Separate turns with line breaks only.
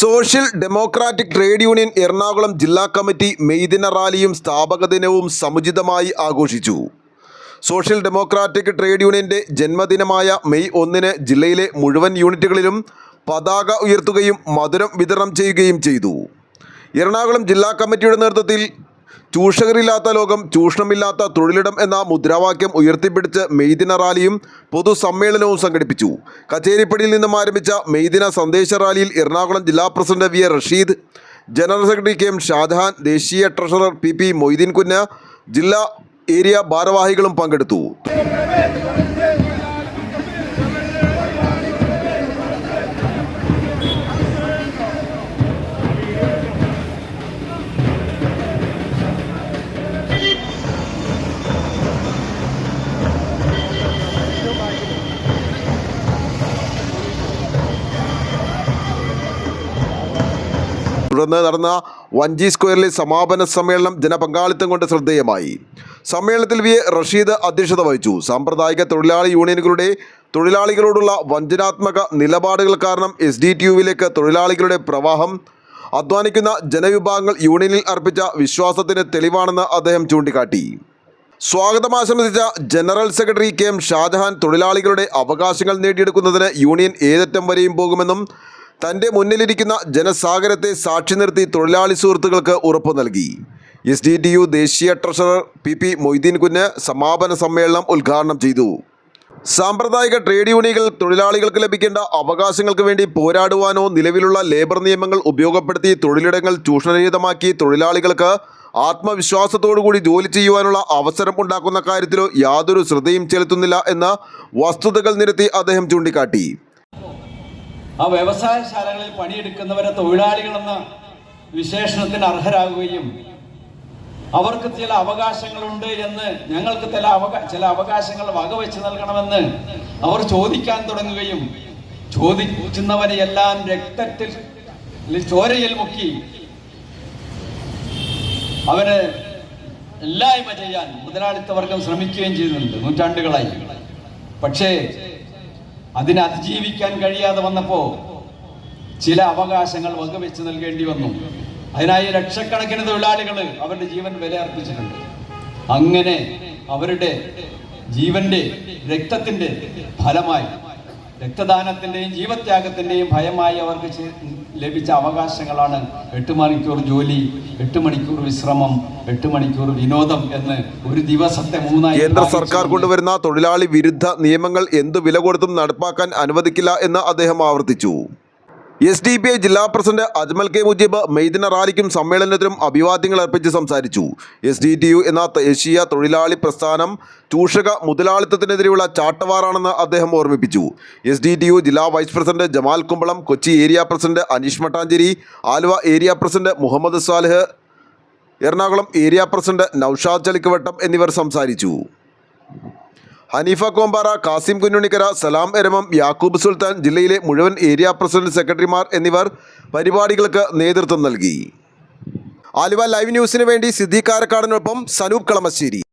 Social democratic trade union Ernakulam ജില്ലാ committee മെയ്ദിന റാലിയും സ്ഥാപക ദിനവും സമുചിതമായി ആഘോഷിച്ചു. സോഷ്യൽ ഡെമോക്രാറ്റിക് ട്രേഡ് യൂണിയന്റെ ജന്മദിനമായ മെയ് ഒന്നിന് ജില്ലയിലെ മുഴുവൻ യൂണിറ്റുകളിലും പതാക ഉയർത്തുകയും മധുരം വിതരണം ചെയ്യുകയും ചെയ്തു. എറണാകുളം ജില്ലാ കമ്മിറ്റിയുടെ നേതൃത്വത്തിൽ ചൂഷകരില്ലാത്ത ലോകം ചൂഷണമില്ലാത്ത തൊഴിലിടം എന്ന മുദ്രാവാക്യം ഉയർത്തിപ്പിടിച്ച് മെയ്ദിന റാലിയും പൊതുസമ്മേളനവും സംഘടിപ്പിച്ചു. കച്ചേരിപ്പടിയിൽ നിന്നും ആരംഭിച്ച മെയ്ദിന സന്ദേശ റാലിയിൽ എറണാകുളം ജില്ലാ president V. A. Rasheed general secretary K. M. Shahjahan ദേശീയ ട്രഷറർ പി. പി. മൊയ്തീൻ കുഞ്ഞ് ജില്ലാ ഏരിയ ഭാരവാഹികളും പങ്കെടുത്തു. തുടർന്ന് നടന്ന വഞ്ചി സ്ക്വയറിലെ സമാപന സമ്മേളനം ജനപങ്കാളിത്തം കൊണ്ട് ശ്രദ്ധേയമായി. സമ്മേളനത്തിൽ വി റഷീദ് അധ്യക്ഷത വഹിച്ചു. സാമ്പ്രദായിക തൊഴിലാളി യൂണിയനുകളുടെ തൊഴിലാളികളോടുള്ള വഞ്ചനാത്മക നിലപാടുകൾ കാരണം എസ് ഡി ടി യുവിലേക്ക് തൊഴിലാളികളുടെ പ്രവാഹം അധ്വാനിക്കുന്ന ജനവിഭാഗങ്ങൾ യൂണിയനിൽ അർപ്പിച്ച വിശ്വാസത്തിന് തെളിവാണെന്ന് അദ്ദേഹം ചൂണ്ടിക്കാട്ടി. സ്വാഗതം ആശംസിച്ച general secretary K M Shahjahan തൊഴിലാളികളുടെ അവകാശങ്ങൾ നേടിയെടുക്കുന്നതിന് യൂണിയൻ ഏതറ്റം വരെയും പോകുമെന്നും തന്റെ മുന്നിലിരിക്കുന്ന ജനസാഗരത്തെ സാക്ഷി നിർത്തി തൊഴിലാളി സുഹൃത്തുക്കൾക്ക് ഉറപ്പു നൽകി. എസ് ഡി ടി യു ദേശീയ treasurer P P Moideen Kunju സമാപന സമ്മേളനം ഉദ്ഘാടനം ചെയ്തു. സാമ്പ്രദായിക ട്രേഡ് യൂണിയനുകൾ തൊഴിലാളികൾക്ക് ലഭിക്കേണ്ട അവകാശങ്ങൾക്ക് വേണ്ടി പോരാടുവാനോ നിലവിലുള്ള ലേബർ നിയമങ്ങൾ ഉപയോഗപ്പെടുത്തി തൊഴിലിടങ്ങൾ ചൂഷണരഹിതമാക്കി തൊഴിലാളികൾക്ക് ആത്മവിശ്വാസത്തോടുകൂടി ജോലി ചെയ്യുവാനുള്ള അവസരം ഉണ്ടാക്കുന്ന കാര്യത്തിലോ യാതൊരു ശ്രദ്ധയും ചെലുത്തുന്നില്ല എന്ന് വസ്തുതകൾ നിരത്തി അദ്ദേഹം ചൂണ്ടിക്കാട്ടി.
ആ വ്യവസായശാലകളിൽ പണിയെടുക്കുന്നവരെ തൊഴിലാളികളെന്ന വിശേഷണത്തിന് അർഹരാകുകയും അവർക്ക് ചില അവകാശങ്ങളുണ്ട് എന്ന് ഞങ്ങൾക്ക് ചില അവകാ ചില അവകാശങ്ങൾ വകവെച്ച് നൽകണമെന്ന് അവർ ചോദിക്കാൻ തുടങ്ങുകയും ചോദിക്കുന്നവരെയെല്ലാം രക്തത്തിൽ ചോരയിൽ മുക്കി അവർ എല്ലായ്മ ചെയ്യാൻ മുതലാളിത്ത വർഗം ശ്രമിക്കുകയും ചെയ്യുന്നുണ്ട് നൂറ്റാണ്ടുകളായി. പക്ഷേ അതിനെ അതിജീവിക്കാൻ കഴിയാതെ വന്നപ്പോ ചില അവകാശങ്ങൾ വകവെച്ച് നൽകേണ്ടി വന്നു. അതിനായി ലക്ഷക്കണക്കിന് തൊഴിലാളികൾ അവരുടെ ജീവൻ വില അർപ്പിച്ചിട്ടുണ്ട് അങ്ങനെ അവരുടെ ജീവന്റെ രക്തത്തിന്റെ ഫലമായി രക്തദാനത്തിന്റെയും ജീവത്യാഗത്തിന്റെയും ഭയമായി അവർക്ക് ലഭിച്ച അവകാശങ്ങളാണ് എട്ട് മണിക്കൂർ ജോലി എട്ട് മണിക്കൂർ വിശ്രമം എട്ട് മണിക്കൂർ വിനോദം എന്ന് ഒരു ദിവസത്തെ മൂന്നായി
കേന്ദ്ര സർക്കാർ കൊണ്ടുവരുന്ന തൊഴിലാളി വിരുദ്ധ നിയമങ്ങൾ എന്ത് വില കൊടുത്തും നടപ്പാക്കാൻ അനുവദിക്കില്ല എന്ന് അദ്ദേഹം ആവർത്തിച്ചു. എസ് ഡി പി ഐ ജില്ലാ പ്രസിഡന്റ് അജ്മൽ കെ മുജീബ് മെയ്ദിന റാലിക്കും സമ്മേളനത്തിനും അഭിവാദ്യങ്ങൾ അർപ്പിച്ച് സംസാരിച്ചു. എസ് ഡി ടി യു എന്ന ദേശീയ തൊഴിലാളി പ്രസ്ഥാനം ചൂഷക മുതലാളിത്തത്തിനെതിരെയുള്ള ചാട്ടവാറാണെന്ന് അദ്ദേഹം ഓർമ്മിപ്പിച്ചു. എസ് ഡി ടി യു ജില്ലാ vice president Jamal Kumbalam Kochi area president Anish Mattancherry Aluva area president Muhammad Salih Ernakulam area president Naushad Chalikkavattam എന്നിവർ സംസാരിച്ചു. ഹനീഫ കോമ്പാറ കാസിം കുഞ്ഞുണിക്കര സലാം എരമം യാക്കൂബ് സുൽത്താൻ ജില്ലയിലെ മുഴുവൻ ഏരിയ പ്രസിഡന്റ് സെക്രട്ടറിമാർ എന്നിവർ പരിപാടികൾക്ക് നേതൃത്വം നൽകി. ആലുവ ലൈവ് ന്യൂസിന് വേണ്ടി സിദ്ദീഖ് കാരക്കാടിനൊപ്പം സനൂപ് കളമശ്ശേരി.